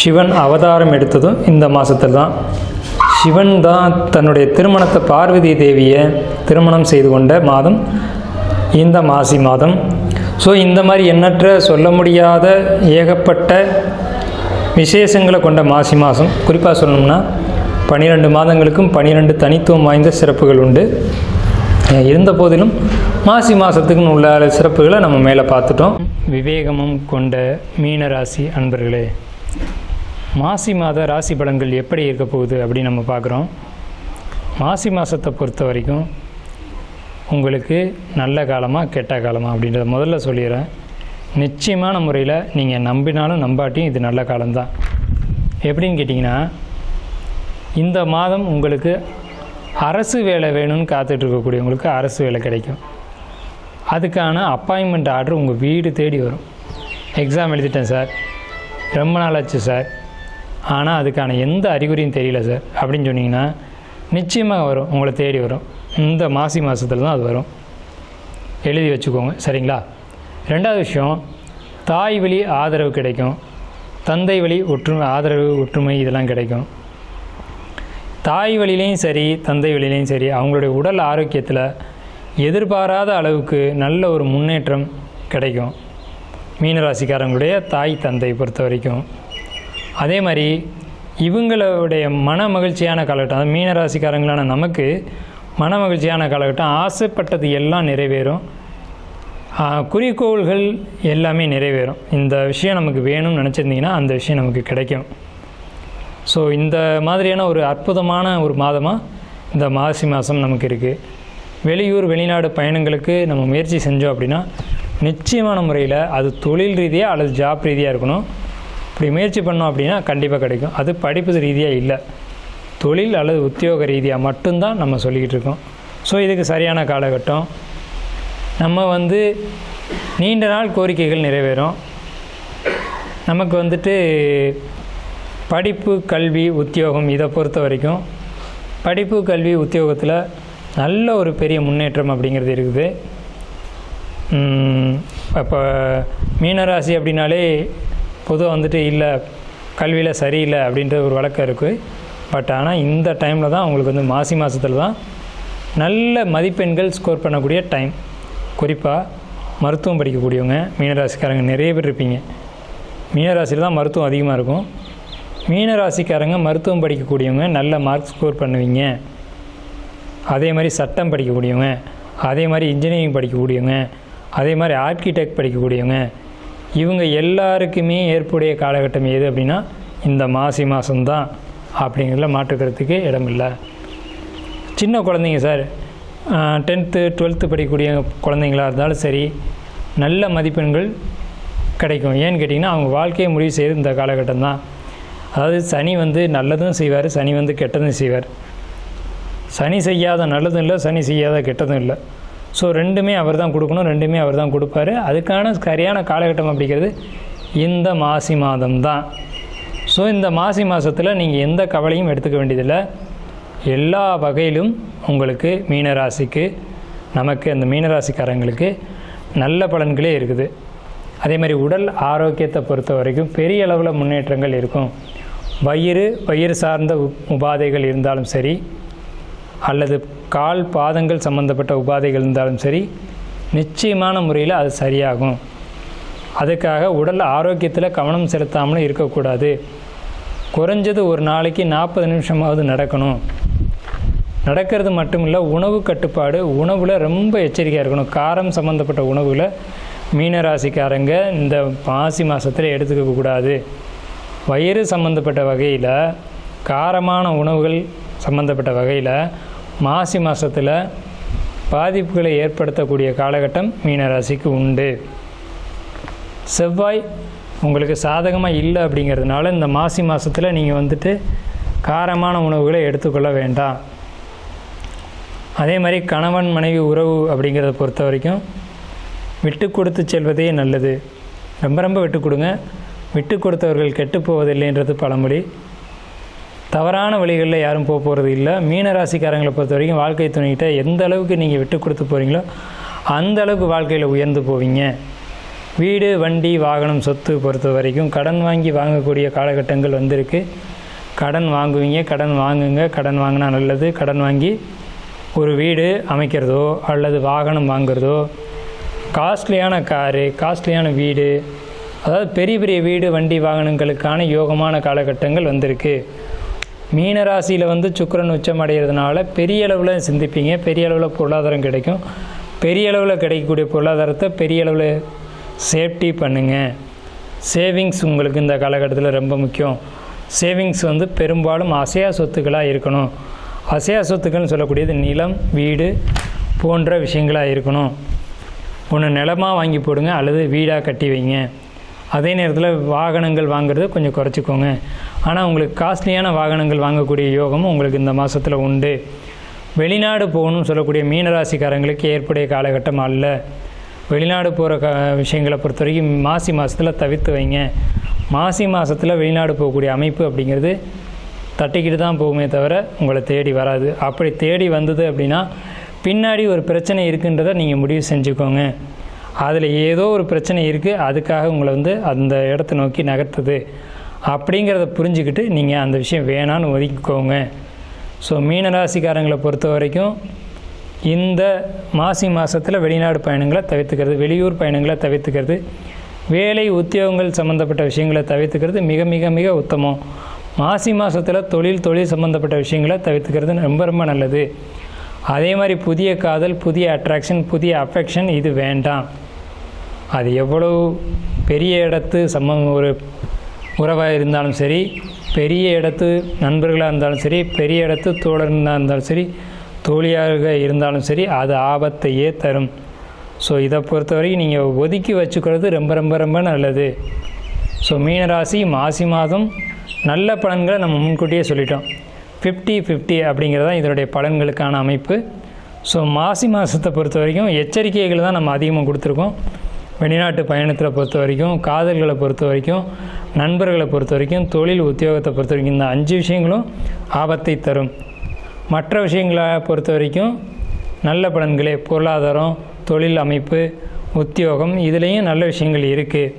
சிவன் அவதாரம் எடுத்ததும் இந்த மாதத்தில் தான். சிவன் தான் தன்னுடைய திருமணத்தை பார்வதி தேவியை திருமணம் செய்து கொண்ட மாதம் இந்த மாசி மாதம். ஸோ இந்த மாதிரி எண்ணற்ற சொல்ல முடியாத ஏகப்பட்ட விசேஷங்களை கொண்ட மாசி மாதம். குறிப்பாக சொல்லணும்னா பன்னிரெண்டு மாதங்களுக்கும் பன்னிரெண்டு தனித்துவம் வாய்ந்த சிறப்புகள் உண்டு. இருந்த போதிலும் மாசி மாதத்துக்குன்னு உள்ள சிறப்புகளை நம்ம மேலே பார்த்துட்டோம். விவேகமும் கொண்ட மீனராசி அன்பர்களே மாசி மாத ராசி பலன்கள் எப்படி இருக்க போகுது அப்படின்னு நம்ம பார்க்குறோம். மாசி மாதத்தை பொறுத்த வரைக்கும் உங்களுக்கு நல்ல காலமாக கெட்ட காலமாக அப்படின்றத முதல்ல சொல்லிடுறேன். நிச்சயமான முறையில் நீங்கள் நம்பினாலும் நம்பாட்டியும் இது நல்ல காலம்தான். எப்படின்னு கேட்டிங்கன்னா இந்த மாதம் உங்களுக்கு அரசு வேலை வேணும்னு காத்துட்ருக்கக்கூடியவங்களுக்கு அரசு வேலை கிடைக்கும். அதுக்கான அப்பாயின்மெண்ட் ஆர்டர் உங்கள் வீடு தேடி வரும். எக்ஸாம் எழுதிட்டேன் சார். ரொம்ப நாள் ஆச்சு சார். ஆனால் அதுக்கான எந்த அறிகுறியும் தெரியல சார் அப்படின்னு சொன்னீங்கன்னா நிச்சயமாக வரும். உங்களை தேடி வரும். இந்த மாசி மாதத்தில் தான் அது வரும். எழுதி வச்சுக்கோங்க. சரிங்களா? ரெண்டாவது விஷயம் தாய் வழி ஆதரவு கிடைக்கும். தந்தை வழி ஒற்றுமை ஆதரவு ஒற்றுமை இதெல்லாம் கிடைக்கும். தாய் வழியிலையும் சரி தந்தை வழியிலையும் சரி அவங்களுடைய உடல் ஆரோக்கியத்தில் எதிர்பாராத அளவுக்கு நல்ல ஒரு முன்னேற்றம் கிடைக்கும். மீனராசிக்காரங்களுடைய தாய் தந்தை பொறுத்த வரைக்கும். அதே மாதிரி இவங்களுடைய மன மகிழ்ச்சியான காலகட்டம் அதாவது மீனராசிக்காரங்களான நமக்கு மன மகிழ்ச்சியான காலகட்டம் ஆசைப்பட்டது எல்லாம் நிறைவேறும். குறிக்கோள்கள் எல்லாமே நிறைவேறும். இந்த விஷயம் நமக்கு வேணும்னு நினச்சிருந்தீங்கன்னா அந்த விஷயம் நமக்கு கிடைக்கும். ஸோ இந்த மாதிரியான ஒரு அற்புதமான ஒரு மாதமாக இந்த மாசி மாதம் நமக்கு இருக்குது வெளியூர் வெளிநாடு பயணங்களுக்கு நம்ம முயற்சி செஞ்சோம் அப்படின்னா நிச்சயமான முறையில் அது தொழில் ரீதியாக அல்லது ஜாப் ரீதியாக இருக்கணும். இப்படி முயற்சி பண்ணோம் அப்படின்னா கண்டிப்பாக கிடைக்கும். அது படிப்பு ரீதியாக இல்லை. தொழில் அல்லது உத்தியோக ரீதியாக மட்டும்தான் நம்ம சொல்லிக்கிட்டு இருக்கோம். ஸோ இதுக்கு சரியான காலகட்டம். நம்ம வந்து நீண்ட நாள் கோரிக்கைகள் நிறைவேறும். நமக்கு வந்துட்டு படிப்பு கல்வி உத்தியோகம் இதை பொறுத்த வரைக்கும் படிப்பு கல்வி உத்தியோகத்தில் நல்ல ஒரு பெரிய முன்னேற்றம் அப்படிங்கிறது இருக்குது. இப்போ மீனராசி அப்படின்னாலே பொதுவாக வந்துட்டு இல்லை கல்வியில் சரியில்லை அப்படின்ற ஒரு வழக்கம் இருக்குது பட் ஆனால் இந்த டைமில் தான் அவங்களுக்கு வந்து மாசி மாதத்தில் தான் நல்ல மதிப்பெண்கள் ஸ்கோர் பண்ணக்கூடிய டைம். குறிப்பாக மருத்துவம் படிக்கக்கூடியவங்க மீனராசிக்காரங்க நிறைய பேர் இருப்பீங்க. மீனராசியில் தான் மருத்துவம் அதிகமாக இருக்கும். மீனராசிக்காரங்க மருத்துவம் படிக்கக்கூடியவங்க நல்ல மார்க் ஸ்கோர் பண்ணுவீங்க. அதே மாதிரி சட்டம் படிக்கக்கூடியவங்க அதே மாதிரி இன்ஜினியரிங் படிக்கக்கூடியவங்க அதே மாதிரி ஆர்கிடெக்ட் படிக்கக்கூடியவங்க இவங்க எல்லாருக்குமே ஏற்புடைய காலகட்டம் எது அப்படின்னா இந்த மாசி மாதம்தான் அப்படிங்கிறதுல மாற்றுக்கிறதுக்கு இடமில்லை. சின்ன குழந்தைங்க சார் டென்த்து டுவெல்த்து படிக்கக்கூடிய குழந்தைங்களாக இருந்தாலும் சரி நல்ல மதிப்பெண்கள் கிடைக்கும். ஏன்னு கேட்டிங்கன்னா அவங்க வாழ்க்கையை முடிவு செய்கிறது இந்த காலகட்டம் தான் அதாவது சனி வந்து நல்லதும் செய்வார் சனி வந்து கெட்டதும் செய்வார். சனி செய்யாத நல்லதும் இல்லை சனி செய்யாத கெட்டதும் இல்லை. ஸோ ரெண்டுமே அவர் தான் கொடுக்கணும் ரெண்டுமே அவர் தான் கொடுப்பாரு. அதுக்கான சரியான காலகட்டம் அப்படிங்கிறது இந்த மாசி மாதம் தான் ஸோ இந்த மாசி மாதத்தில் நீங்கள் எந்த கவலையும் எடுத்துக்க வேண்டியதில்லை. எல்லா வகையிலும் உங்களுக்கு மீனராசிக்கு நமக்கு அந்த மீனராசிக்காரங்களுக்கு நல்ல பலன்களே இருக்குது. அதே மாதிரி உடல் ஆரோக்கியத்தை பொறுத்த வரைக்கும் பெரிய அளவில் முன்னேற்றங்கள் இருக்கும். வயிறு வயிறு சார்ந்த உபாதைகள் இருந்தாலும் சரி அல்லது கால் பாதங்கள் சம்பந்தப்பட்ட உபாதைகள் இருந்தாலும் சரி நிச்சயமான முறையில் அது சரியாகும். அதுக்காக உடல் ஆரோக்கியத்தில் கவனம் செலுத்தாமலும் இருக்கக்கூடாது. குறைஞ்சது ஒரு நாளைக்கு நாற்பது நிமிஷமாவது நடக்கணும். நடக்கிறது மட்டும் இல்லை உணவு கட்டுப்பாடு உணவில் ரொம்ப எச்சரிக்கையாக இருக்கணும். காரம் சம்மந்தப்பட்ட உணவுகளை மீனராசிக்காரங்க இந்த மாசி மாதத்தில் எடுத்துக்க கூடாது வயிறு சம்மந்தப்பட்ட வகையில் காரமான உணவுகள் சம்மந்தப்பட்ட வகையில் மாசி மாதத்தில் பாதிப்புகளை ஏற்படுத்தக்கூடிய காலகட்டம் மீனராசிக்கு உண்டு. செவ்வாய் உங்களுக்கு சாதகமாக இல்லை அப்படிங்கிறதுனால இந்த மாசி மாதத்தில் நீங்கள் வந்துட்டு காரமான உணவுகளை எடுத்துக்கொள்ள வேண்டாம். அதே மாதிரி கணவன் மனைவி உறவு அப்படிங்கிறத பொறுத்த வரைக்கும் விட்டு கொடுத்து செல்வதே நல்லது. ரொம்ப ரொம்ப விட்டு கொடுங்க. விட்டு கொடுத்தவர்கள் கெட்டு போவதில்லைன்றது பழமொழி. தவறான வழிகளில் யாரும் போக போகிறது இல்லை. மீனராசிக்காரங்களை பொறுத்த வரைக்கும் வாழ்க்கை துணைகிட்ட எந்த அளவுக்கு நீங்கள் விட்டு கொடுத்து போகிறீங்களோ அந்த அளவுக்கு வாழ்க்கையில் உயர்ந்து போவீங்க. வீடு வண்டி வாகனம் சொத்து பொறுத்த வரைக்கும் கடன் வாங்கி வாங்கக்கூடிய காலகட்டங்கள் வந்திருக்கு. கடன் வாங்குவீங்க கடன் வாங்குங்க. கடன் வாங்கினா நல்லது. கடன் வாங்கி ஒரு வீடு அமைக்கிறதோ அல்லது வாகனம் வாங்குறதோ காஸ்ட்லியான காரு காஸ்ட்லியான வீடு அதாவது பெரிய பெரிய வீடு வண்டி வாகனங்களுக்கான யோகமான காலகட்டங்கள் வந்திருக்கு. மீனராசியில் வந்து சுக்கிரன் உச்சம் அடைகிறதுனால பெரிய அளவில் சிந்திப்பீங்க. பெரிய அளவில் பொருளாதாரம் கிடைக்கும். பெரிய அளவில் கிடைக்கக்கூடிய பொருளாதாரத்தை பெரிய அளவில் சேஃப்டி பண்ணுங்கள் சேவிங்ஸ் உங்களுக்கு இந்த காலகட்டத்தில் ரொம்ப முக்கியம். சேவிங்ஸ் வந்து பெரும்பாலும் அசையா சொத்துக்களாக இருக்கணும். அசையா சொத்துக்கள்னு சொல்லக்கூடியது நிலம் வீடு போன்ற விஷயங்களாக இருக்கணும். ஒன்று நிலமாக வாங்கி போடுங்க அல்லது வீடாக கட்டி வைங்க. அதே நேரத்தில் வாகனங்கள் வாங்குறது கொஞ்சம் குறைச்சிக்கோங்க. ஆனால் உங்களுக்கு காஸ்ட்லியான வாகனங்கள் வாங்கக்கூடிய யோகமும் உங்களுக்கு இந்த மாதத்தில் உண்டு. வெளிநாடு போகணும்னு சொல்லக்கூடிய மீனராசிக்காரங்களுக்கு ஏற்புடைய காலகட்டம் அல்ல. வெளிநாடு போகிற க விஷயங்களை பொறுத்த வரைக்கும் மாசி மாதத்தில் தவிர்த்து வைங்க. மாசி மாதத்தில் வெளிநாடு போகக்கூடிய அமைப்பு அப்படிங்கிறது தட்டிக்கிட்டு தான் போகுமே தவிர உங்களை தேடி வராது. அப்படி தேடி வந்தது அப்படின்னா பின்னாடி ஒரு பிரச்சனை இருக்குன்றதை நீங்கள் முடிவு செஞ்சுக்கோங்க. அதில் ஏதோ ஒரு பிரச்சனை இருக்குது அதுக்காக உங்களை வந்து அந்த இடத்த நோக்கி நகர்த்துது. அப்படிங்கிறத புரிஞ்சுக்கிட்டு நீங்கள் அந்த விஷயம் வேணான்னு ஒதுக்கிக்கோங்க. ஸோ மீனராசிக்காரங்களை பொறுத்த வரைக்கும் இந்த மாசி மாதத்தில் வெளிநாடு பயணங்களை தவிர்த்துக்கிறது வெளியூர் பயணங்களை தவிர்த்துக்கிறது வேலை உத்தியோகங்கள் சம்மந்தப்பட்ட விஷயங்களை தவிர்த்துக்கிறது மிக மிக மிக உத்தமம். மாசி மாதத்தில் தொழில் தொழில் சம்மந்தப்பட்ட விஷயங்களை தவிர்த்துக்கிறது ரொம்ப ரொம்ப நல்லது. அதே மாதிரி புதிய காதல் புதிய அட்ராக்ஷன் புதிய அஃபெக்ஷன் இது வேண்டாம். அது எவ்வளவு பெரிய இடத்து சம்ம ஒரு உறவாக இருந்தாலும் சரி பெரிய இடத்து நண்பர்களாக இருந்தாலும் சரி பெரிய இடத்து தோழர்களாக இருந்தாலும் சரி தோழியாக இருந்தாலும் சரி அது ஆபத்தையே தரும். ஸோ இதை பொறுத்த வரைக்கும் நீங்கள் ஒதுக்கி வச்சுக்கிறது ரொம்ப ரொம்ப ரொம்ப நல்லது. ஸோ மீனராசி மாசி மாதம் நல்ல பலன்களை நம்ம முன்கூட்டியே சொல்லிட்டோம். ஃபிஃப்டி ஃபிஃப்டி அப்படிங்கிறது தான் இதனுடைய பலன்களுக்கான அமைப்பு. ஸோ மாசி மாதத்தை பொறுத்த வரைக்கும் எச்சரிக்கைகள் தான் நம்ம அதிகமாக கொடுத்துருக்கோம். வெளிநாட்டு பயணத்தில் பொறுத்த வரைக்கும் காதல்களை பொறுத்த வரைக்கும் நண்பர்களை பொறுத்த வரைக்கும் தொழில் உத்தியோகத்தை பொறுத்த வரைக்கும் இந்த அஞ்சு விஷயங்களும் ஆபத்தை தரும். மற்ற விஷயங்களை பொறுத்த வரைக்கும் நல்ல பலன்களே பொருளாதாரம் தொழில் அமைப்பு உத்தியோகம் இதுலேயும் நல்ல விஷயங்கள் இருக்குது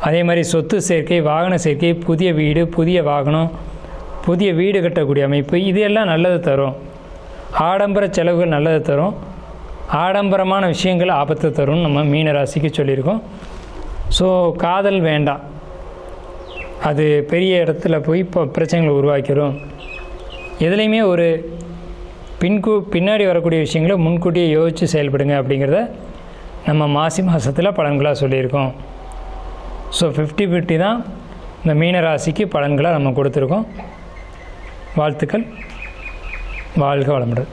அதே மாதிரி சொத்து சேர்க்கை வாகன சேர்க்கை புதிய வீடு புதிய வாகனம் புதிய வீடு கட்டக்கூடிய அமைப்பு இது எல்லாம் நல்லது தரும். ஆடம்பர செலவுகள் நல்லது தரும். ஆடம்பரமான விஷயங்கள் ஆபத்து தரும்னு நம்ம மீன ராசிக்கு சொல்லியிருக்கோம். ஸோ காதல் வேண்டாம். அது பெரிய இடத்துல போய் இப்போ பிரச்சனைகளை உருவாக்கிடும் எதுலேயுமே ஒரு பின்கு பின்னாடி வரக்கூடிய விஷயங்களை முன்கூட்டியே யோசித்து செயல்படுங்க அப்படிங்கிறத நம்ம மாசி மாதத்தில் பலன்களாக சொல்லியிருக்கோம். ஸோ ஃபிஃப்டி ஃபிஃப்டி தான் இந்த மீன ராசிக்கு பலன்களாக நம்ம கொடுத்துருக்கோம். வாழ்த்துக்கள். வாழ்க வளமுடன்.